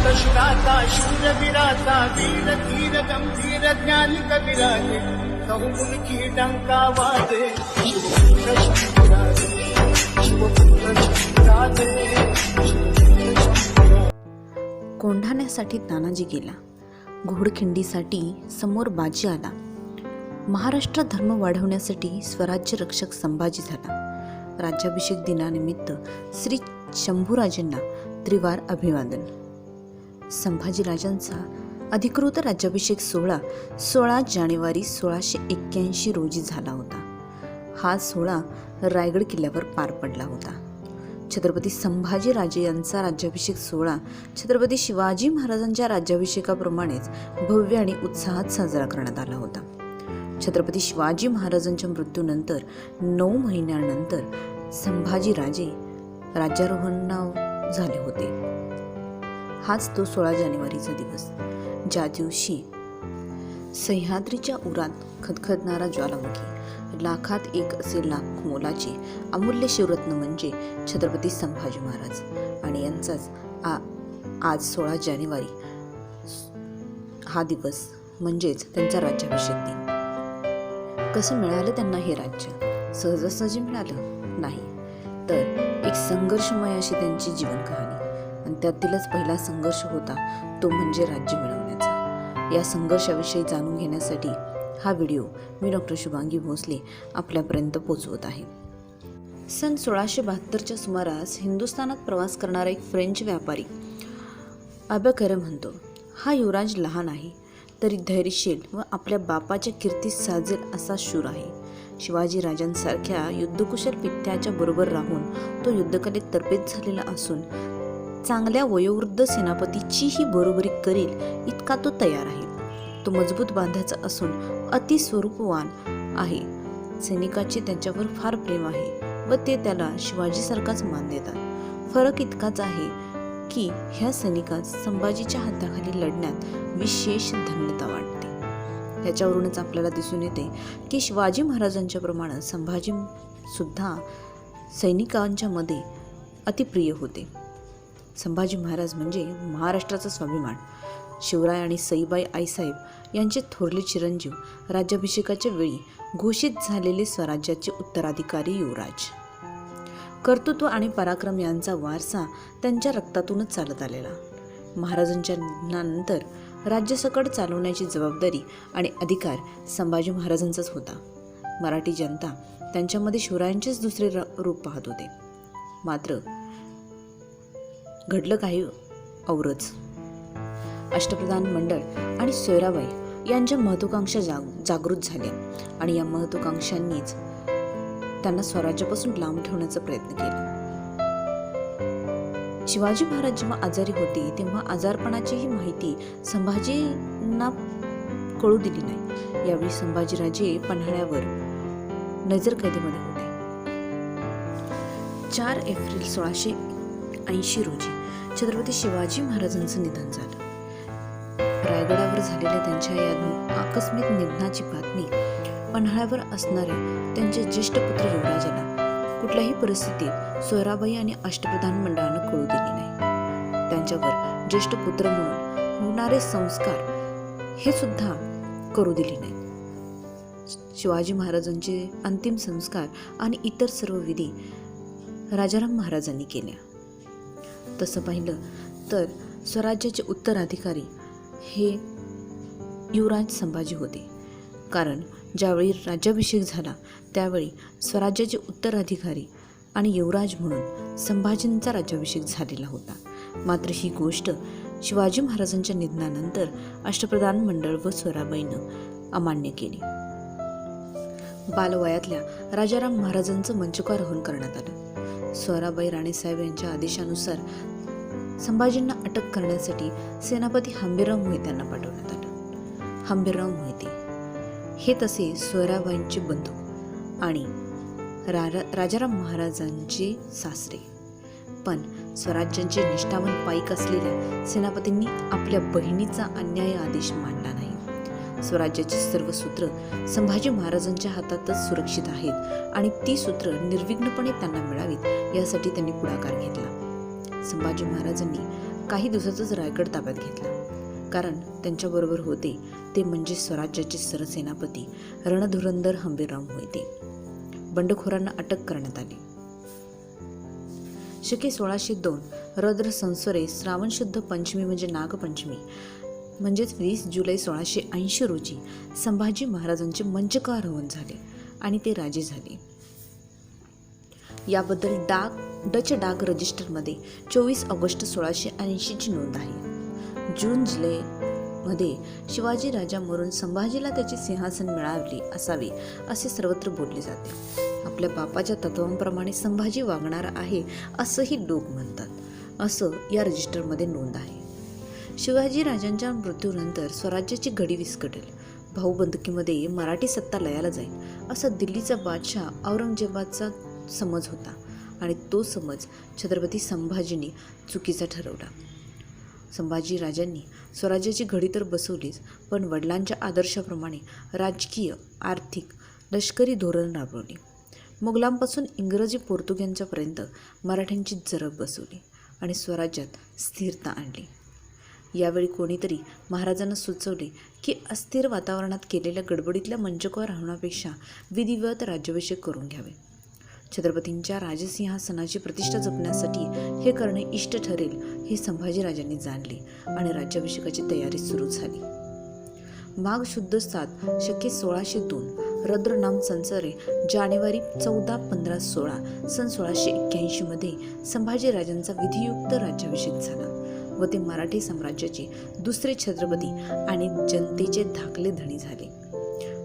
कष्टाचा शूरवीराचा वीर धीर गंभीर ज्ञानी कविराजे की डंका वादे शिवपुत्र शंभूराजे शिवपुत्र शंभूराजे कोंढाण्यासाठी तानाजी गेला. घोडखिंडीसाठी समोर बाजी आला. महाराष्ट्र धर्म वाढवण्यासाठी स्वराज्य रक्षक संभाजी झाला. राज्याभिषेक दिनानिमित्त श्री शंभूराजेंना त्रिवार अभिवादन. संभाजीराजांचा अधिकृत राज्याभिषेक सोहळा सोळा जानेवारी सोळाशे एक्क्याऐंशी रोजी झाला होता. हा सोहळा रायगड किल्ल्यावर पार पडला होता. छत्रपती संभाजीराजे यांचा राज्याभिषेक सोहळा छत्रपती शिवाजी महाराजांच्या राज्याभिषेकाप्रमाणेच भव्य आणि उत्साहात साजरा करण्यात आला होता. छत्रपती शिवाजी महाराजांच्या मृत्यूनंतर नऊ महिन्यानंतर संभाजीराजे राज्यारोहण झाले होते. हाच तो सोळा जानेवारीचा दिवस. ज्या दिवशी सह्याद्रीच्या उरात खदखदणारा ज्वालामुखी लाखात एक असे लाख मोलाचे अमूल्य शिवरत्न म्हणजे छत्रपती संभाजी महाराज आणि यांचाच आ आज सोळा जानेवारी हा दिवस म्हणजेच त्यांचा राज्याभिषेक दिन. कसं मिळालं त्यांना हे राज्य? सहजासहजी मिळालं? नाही. तर एक संघर्षमय अशी त्यांची जीवन कहाणी त्यातीलच पहिला संघर्ष होता तो म्हणजे राज्य मिळवण्याचा. या संघर्षाविषयी जाणून घेण्यासाठी हा व्हिडिओ मी डॉक्टर शुभांगी भोसले आपल्यापर्यंत पोचवत आहे. सन सोळाशे बहात्तरच्या सुमारास हिंदुस्थानात प्रवास करणारा एक फ्रेंच व्यापारी अबकर म्हणतो हा युवराज लहान आहे तरी धैर्यशील व आपल्या बापाच्या कीर्तीस साजेल असा शूर आहे. शिवाजी राजांसारख्या युद्धकुशल पित्याच्या बरोबर राहून तो युद्धकलेत तरबेज झालेला असून चांगल्या वयोवृद्ध सेनापतीचीही बरोबरी करेल इतका तो तयार आहे. तो मजबूत बांधाचा असून अतिस्वरूपवान आहे. सैनिकाचे त्यांच्यावर फार प्रेम आहे व ते त्याला शिवाजीसारखाच मान देतात. फरक इतकाच आहे की ह्या सैनिकात संभाजीच्या हाताखाली लढण्यात विशेष धन्यता वाटते. याच्यावरूनच आपल्याला दिसून येते की शिवाजी महाराजांच्या प्रमाणात संभाजी सुद्धा सैनिकांच्या मध्ये अतिप्रिय होते. संभाजी महाराज म्हणजे महाराष्ट्राचा स्वाभिमान. शिवराय आणि सईबाई आईसाहेब यांचे थोरले चिरंजीव राज्याभिषेकाच्या वेळी घोषित झालेले स्वराज्याचे उत्तराधिकारी युवराज. कर्तृत्व आणि पराक्रम यांचा वारसा त्यांच्या रक्तातूनच चालत आलेला. महाराजांच्या निधनानंतर राज्यसकट चालवण्याची जबाबदारी आणि अधिकार संभाजी महाराजांचाच होता. मराठी जनता त्यांच्यामध्ये शिवरायांचेच दुसरे र- रूप पाहत होते. मात्र घडलं काही औरच. अष्टप्रधान मंडळ आणि सोयराबाई यांच्या महत्वाकांक्षा जाग जागृत झाल्या आणि या महत्वाकांक्षांनीच त्यांना स्वराज्यापासून लांब ठेवण्याचा प्रयत्न केला. शिवाजी महाराज जेव्हा आजारी होते तेव्हा आजारपणाचीही माहिती संभाजींना कळू दिली नाही. यावेळी संभाजीराजे पन्हाळ्यावर नजरकैदेमध्ये होते चार एप्रिल सोळाशे ऐंशी रोजी छत्रपती शिवाजी महाराजांचं निधन झालं. रायगडावर झालेल्या त्यांच्या या आकस्मिक निधनाची बातमी पन्हाळ्यावर असणाऱ्या त्यांचे ज्येष्ठ पुत्र युवराजाला कुठल्याही परिस्थितीत सोयराबाई आणि अष्टप्रधान मंडळानं कळू दिली नाही. त्यांच्यावर ज्येष्ठ पुत्र म्हणून होणारे संस्कार हे सुद्धा करू दिले नाही शिवाजी महाराजांचे अंतिम संस्कार आणि इतर सर्व विधी राजाराम महाराजांनी केल्या. तसं पाहिलं तर स्वराज्याचे उत्तराधिकारी हे युवराज संभाजी होते. कारण ज्यावेळी राज्याभिषेक झाला त्यावेळी स्वराज्याचे उत्तराधिकारी आणि युवराज म्हणून संभाजींचा राज्याभिषेक झालेला होता. मात्र ही गोष्ट शिवाजी महाराजांच्या निधनानंतर अष्टप्रधान मंडळ व स्वराबाईनं अमान्य केली. बालवयातल्या राजाराम महाराजांचं मंचकारोहण करण्यात आलं. स्वराबाई राणेसाहेब यांच्या आदेशानुसार संभाजींना अटक करण्यासाठी सेनापती हंबीरराव मोहिते यांना पाठवण्यात आलं. हंबीरराव मोहिते हे तसे स्वराबाईंचे बंधू आणि रा राजाराम महाराजांचे सासरे. पण स्वराज्यांचे निष्ठावान पाईक असलेल्या सेनापतींनी आपल्या बहिणीचा अन्याय आदेश मांडला नाही. स्वराज्याची सर्व सूत्र संभाजी महाराजांच्या हातातच सुरक्षित आहेत आणि ती सूत्र निर्विघ्नपणे त्यांना मिळावीत यासाठी त्यांनी पुढाकार घेतला. संभाजी महाराजांनी काही दिवसातच रायगड ताब्यात घेतला. कारण त्यांच्याबरोबर होते ते म्हणजे स्वराज्याचे सरसेनापती रणधुरंदर हंबीरराव मोहिते. बंडखोरांना अटक करण्यात आली. शके सोळाशे दोन रद्र संसरे श्रावण शुद्ध पंचमी म्हणजे नागपंचमी म्हणजेच वीस जुलै सोळाशे ऐंशी रोजी संभाजी महाराजांचे मंचकारोहण झाले आणि ते राजे झाले. याबद्दल डाक डच डाक रजिस्टरमध्ये चोवीस ऑगस्ट सोळाशे ऐंशीची नोंद आहे. जून जुलैमध्ये शिवाजी राजा मरून संभाजीला त्याचे सिंहासन मिळावले असावे असे सर्वत्र बोलले जाते. आपल्या बापाच्या तत्वांप्रमाणे संभाजी वागणार आहे असंही लोक म्हणतात. असं या रजिस्टरमध्ये नोंद आहे. शिवाजी राजांच्या मृत्यूनंतर स्वराज्याची घडी विस्कटेल. भाऊबंदकीमध्ये मराठी सत्ता लयाला जाईल असा दिल्लीचा बादशाह औरंगजेबाचा समज होता आणि तो समज छत्रपती संभाजींनी चुकीचा ठरवला. संभाजी राजांनी स्वराज्याची घडी तर बसवलीच पण वडिलांच्या आदर्शाप्रमाणे राजकीय आर्थिक लष्करी धोरण राबवले. मुघलांपासून इंग्रजी पोर्तुग्यांच्यापर्यंत मराठ्यांची जरब बसवली आणि स्वराज्यात स्थिरता आणली. यावेळी कोणीतरी महाराजांना सुचवले की अस्थिर वातावरणात केलेल्या गडबडीतल्या मंचकावर राहण्यापेक्षा विधिवत राज्याभिषेक करून घ्यावे. छत्रपतींच्या राजसिंहासनाची प्रतिष्ठा जपण्यासाठी हे करणे इष्ट ठरेल हे संभाजीराजांनी जाणले आणि राज्याभिषेकाची तयारी सुरू झाली. माघ शुद्ध सात शके सोळाशे दोन रद्रनाम संसारे जानेवारी चौदा पंधरा सोळा सन सोळाशे एक्क्याऐंशीमध्ये संभाजीराजांचा विधियुक्त राज्याभिषेक झाला. व ते मराठी साम्राज्याचे दुसरे छत्रपती आणि जनतेचे धाकले धणी झाले.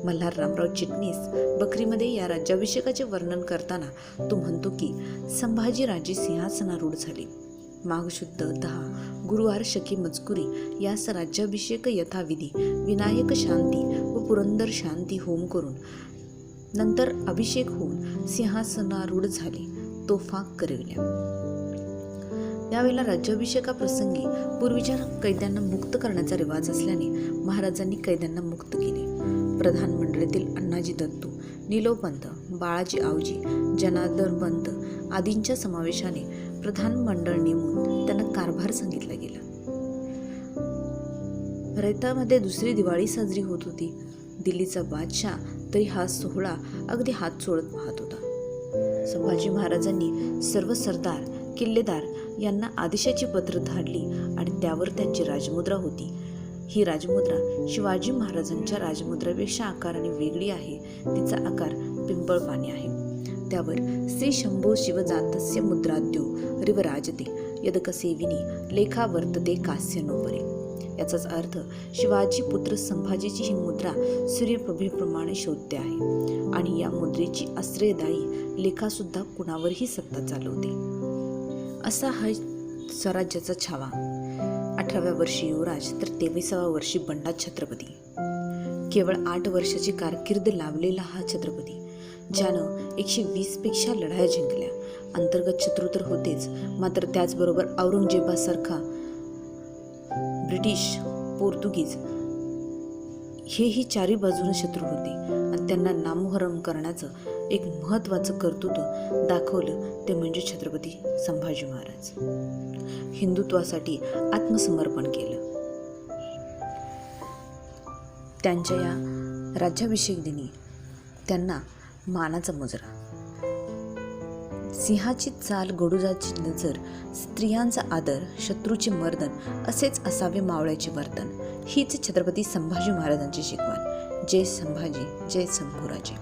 मल्हार रामराव चिटणीस बकरीमध्ये या राज्याभिषेकाचे वर्णन करताना तो म्हणतो की संभाजी राजे सिंहासनारूढ झाले. माघशुद्ध दहा गुरुवार शकी मजकुरी यास राज्याभिषेक यथाविधी विनायक शांती व पुरंदर शांती होम करून नंतर अभिषेक होऊन सिंहासनारूढ झाले. तोफा करविल्या. यावेळेला राज्याभिषेकाप्रसंगी पूर्वीच्या कैद्यांना मुक्त करण्याचा रिवाज असल्याने महाराजांनी कैद्यांना मुक्त केले. प्रधान मंडळीतील अण्णाजी दत्तू निलोपंत बाळाजी आवजी जनार्दन पंत आदींच्या समावेशाने प्रधान मंडळ नेमून त्यांना कारभार सांगितला गेला. रयतामध्ये दुसरी दिवाळी साजरी होत होती. दिल्लीचा बादशाह तरी हा सोहळा अगदी हात सोडत पाहत होता. संभाजी महाराजांनी सर्व सरदार किल्लेदार यांना आदेशाची पत्र धाडली आणि त्यावर त्यांची राजमुद्रा होती. ही राजमुद्रा शिवाजी महाराजांच्या राजमुद्रापेक्षा आकाराने वेगळी आहे. तिचा आकार पिंपळपाणी आहे. त्यावर श्री शंभो शिवजातस्य मुद्राद्यो रिवराजते यदकसेविनी लेखा वर्तते कास्यनोपरे याचाच अर्थ शिवाजी पुत्र संभाजीची ही मुद्रा सूर्यप्रभेप्रमाणे शोधते आहे. आणि या मुद्रेची आश्रयदायी लेखासुद्धा कुणावरही सत्ता चालवते. असा हा स्वराज्याचा छावा. अठराव्या वर्षी युवराज तर तेविसाव्या वर्षी बंडा छत्रपती. केवळ आठ वर्षाची कारकीर्द लावलेला हा छत्रपती ज्यानं एकशे वीसपेक्षा लढाया जिंकल्या. अंतर्गत शत्रू तर होतेच मात्र त्याचबरोबर औरंगजेबासारखा ब्रिटिश पोर्तुगीज हेही चारी बाजूने शत्रू होते. त्यांना नामोहरण करण्याचं एक महत्त्वाचं कर्तृत्व दाखवलं ते म्हणजे छत्रपती संभाजी महाराज. हिंदुत्वासाठी आत्मसमर्पण केलं. त्यांच्या या राज्याभिषेक दिनी त्यांना मानाचा मुजरा. सिंहाची चाल गडुजाची नजर स्त्रियांचा आदर शत्रूचे मर्दन असेच असावे मावळ्याचे वर्तन हीच छत्रपती संभाजी महाराजांची शिकवण. जय संभाजी जय शंभूराजे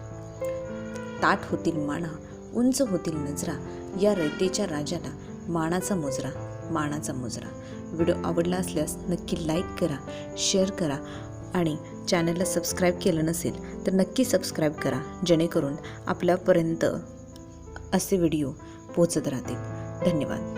ताट होतील माना उंच होतील नजरा या रयतेच्या राजाला मानाचा मुजरा मानाचा मुजरा. व्हिडिओ आवडला असल्यास नक्की लाईक करा शेअर करा आणि चॅनलला सबस्क्राईब केलं नसेल तर नक्की सबस्क्राईब करा जेणेकरून आपल्यापर्यंत असे व्हिडिओ पोचत राहतील. धन्यवाद.